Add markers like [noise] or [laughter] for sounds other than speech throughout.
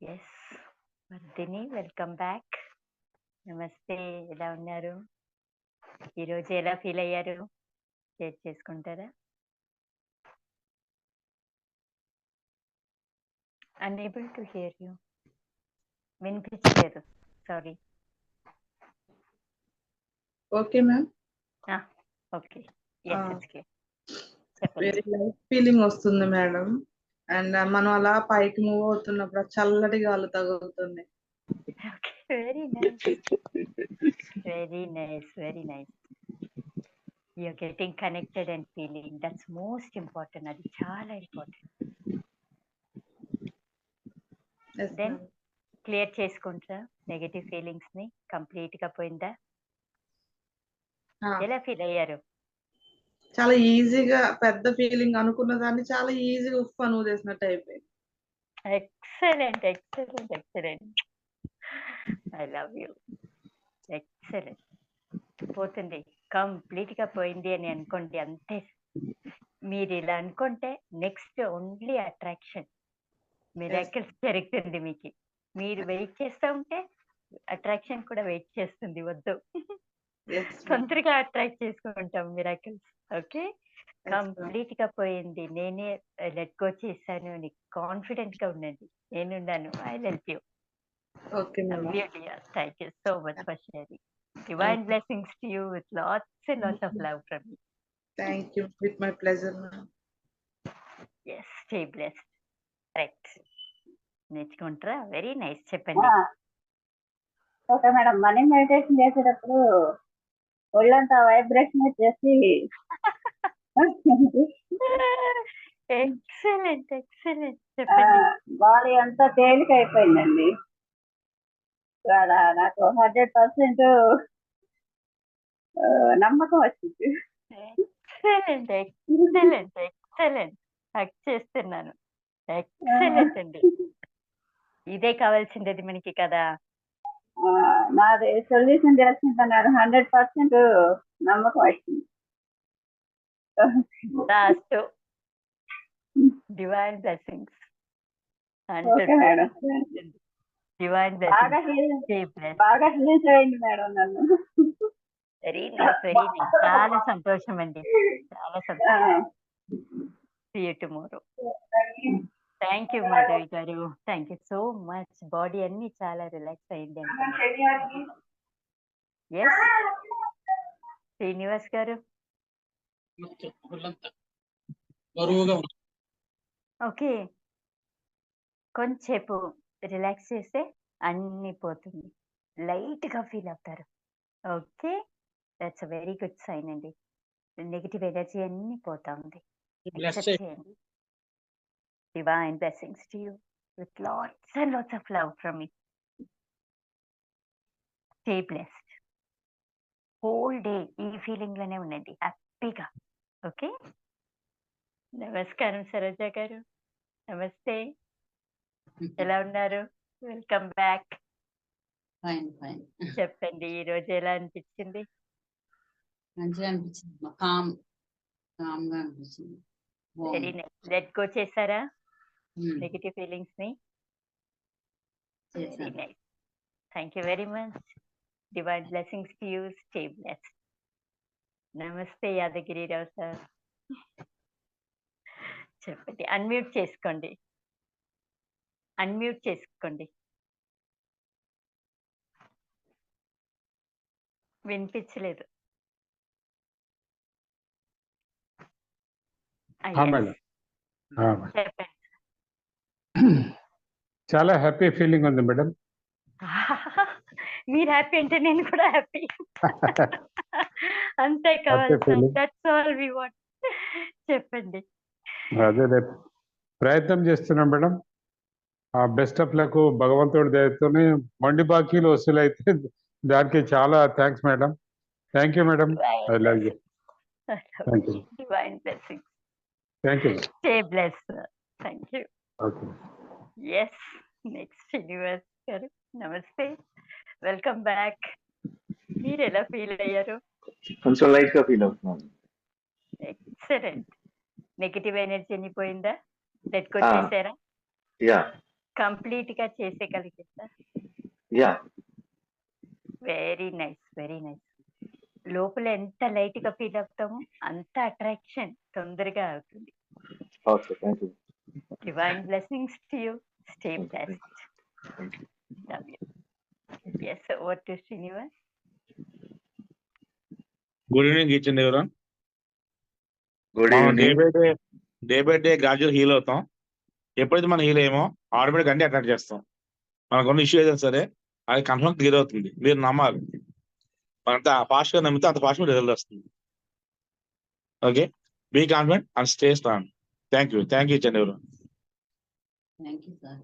Yes. Vardhini welcome back. నమస్తే. ఎలా ఉన్నారు? ఈరోజు ఎలా ఫీల్ అయ్యారు? షేర్ చేసుకుంటారా? Unable to hear you. వినిపించలేదు. Sorry. Okay ma'am. Ah! Okay. Ah! Yes. It's clear. చెప్పండి. వెరీ లైట్ ఫీలింగ్ వస్తుంది మేడం. అండ్ మనం అలా పైకి మూవ్ అవుతున్నప్పుడు చల్లటి గాలి తగులుతుంది. Very nice. Very nice. Very nice. You are getting connected and feeling that's most important. అది చాలా ఇంపార్టెంట్. దెన్. క్లియర్ చేసుకుంటారా నెగెటివ్ ఫీలింగ్స్‌ని కంప్లీట్‌గా పోయిందా? ఆ! ఎలా ఫీల్ అయ్యారు? చాలా ఈజీగా పెద్ద ఫీలింగ్ అనుకున్న దాన్ని చాలా ఈజీగా ఉఫ్ అని ఊదేసినట్టు అయిపోయింది. Excellent. Excellent. Excellent. I love you. Excellent. పోతుంది. కంప్లీట్‌గా పోయింది అని అనుకోండి అంతే. మీరు ఇలా అనుకుంటే నెక్స్ట్ ఓన్లీ అట్రాక్షన్. మిరాకిల్స్ జరుగుతుంది మీకి. మీరు వెయిట్ చేస్తా ఉంటే అట్రాక్షన్ కూడా వెయిట్ చేస్తుంది. వద్దు. తొందరగా అట్రాక్ట్ చేసుకుంటాం మిరాకిల్స్. ఓకే. Yes ma'am. కంప్లీట్‌గా పోయింది. నేనే లెట్ గో చేశాను అని కాన్ఫిడెంట్‌గా ఉండండి. నేనున్నాను. I will help you. Ma'am. You you so much for sharing. Divine you. Blessings to you with lots and lots of love from me. Thank you. With my pleasure. Yes. Stay blessed. Right. నేర్చుకుంటారా? Very nice. చెప్పండి. Okay madam. Morning meditation చేసేటప్పుడు ఒళ్ళంతా vibration వచ్చేసి excellent. Excellent. Body అంతా తేలికైపోయిందండి. ఇవాళ నాకు 100% ఆహ్, నమ్మకం వచ్చింది. ఎక్సలెంట్. ఎక్సలెంట్. ఎక్సలెంట్. హగ్ చేస్తున్నాను. ఎక్సలెంట్ అండి. ఇదే కావాల్సిండేది మనకి కదా! నాది సొల్యూషన్ తెలుసుకుంటున్నారు. 100% నమ్మకం వచ్చింది. Last divine blessings. Okay madam. 100% divine బాగా బ్లెస్సింగ్స్. Heal stay blessed. బాగా హీల్ చేయండి మేడం నన్ను. Very nice. Very nice. చాలా సంతోషం అండి. చాలా! సంతోషం. Tomorrow. Thank you Madhavi garu. Thank you so much. Body అన్నీ చాలా రిలాక్స్ అయింది. శ్రీనివాస్ గారు. మొత్తం ఒళ్ళంతా బరువుగా ఉంది. ఓకే. కొంచేపు రిలాక్స్ చేస్తే అన్నీ పోతుంది. లైట్‌గా ఫీల్ అవుతారు. Okay. That's very good sign అండి. నెగెటివ్ ఎనర్జీ అన్నీ పోతా ఉంది. Divine blessings to you with lots and lots of love from me. Stay blessed. Whole day ఈ ఫీలింగ్లోనే ఉండండి. హ్యాపీగా. ఓకే. నమస్కారం సరోజ గారు. నమస్తే. ఎలా ఉన్నారు? Welcome back. చెప్పండి ఈరోజు ఎలా అనిపించింది? మంచిగా అనిపించింది కామ్ కామ్గా అనిపించింది వెరీ నైస్. లెట్ గో చేసారా? నెగెటివ్ ఫీలింగ్స్ని? Thank you very much. Divine blessings to you. Stay blessed. నమస్తే యాదగిరిరావు సార్. చెప్పండి. అన్‌మ్యూట్ చేసుకోండి. అన్‌మ్యూట్ చేసుకోండి. వినిపించలేదు. చెప్పండి. [clears throat] చాలా హ్యాపీ ఫీలింగ్ ఉంది మేడం. [laughs] మీరు హ్యాపీ అంటే నేను కూడా హ్యాపీ. [laughs] అంతే. That's all we want. చెప్పండి. అదే ప్రయత్నం చేస్తున్నాం మేడం. ఆ బెస్ట్ ఆఫ్ లక్ భగవంతుడి దయతోని మొండి బాకీలు వసూలైతే దానికి చాలా thanks madam. Thank you madam. I love you. Thank you. Thank you. Stay. Thank you. Okay. Yes. Next Srinivas garu. నమస్తే. Welcome back. మీరు ఎలా ఫీల్ అయ్యారు? కొంచెం లైట్గా ఫీల్ అవుతున్నాను ఎక్సలెంట్. నెగెటివ్ ఎనర్జీ అన్ని పోయిందా? లెట్ గో ఆ. చేసారా? యా కంప్లీట్గా చేసేయగలిగితే Yeah. Very nice very nice లోపల ఎంత లైట్గా ఫీల్ అవుతామో అంత అట్రాక్షన్ తొందరగా అవుతుంది Okay. Thank you. Divine blessings to you stay Thank you. Thank you. Love you yes what to Srinivas good evening each and everyone Good మనం day evening. By day day by day gradual heal అవుతాం. ఎప్పుడైతే మనం heal అయ్యామో automatic అన్ని attack చేస్తాం. మనకున్న issue ఏదైనా సరే అది కన్ఫర్మ్ క్లియర్ అవుతుంది. మీరు నమ్మాలి. మనంత ఫాస్ట్గా నమ్మితే అంత ఫాస్ట్ రిజల్ట్ వస్తుంది. Okay be confident and stay strong thank you thank you each Thank you, sir.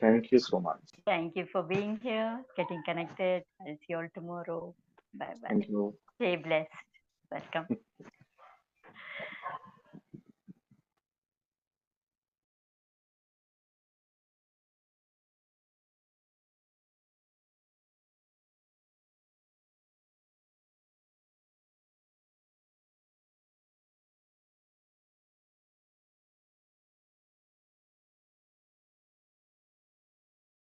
Thank you so much. Thank you for being here, getting connected. I'll see you all tomorrow. Bye bye. Thank you. Stay blessed.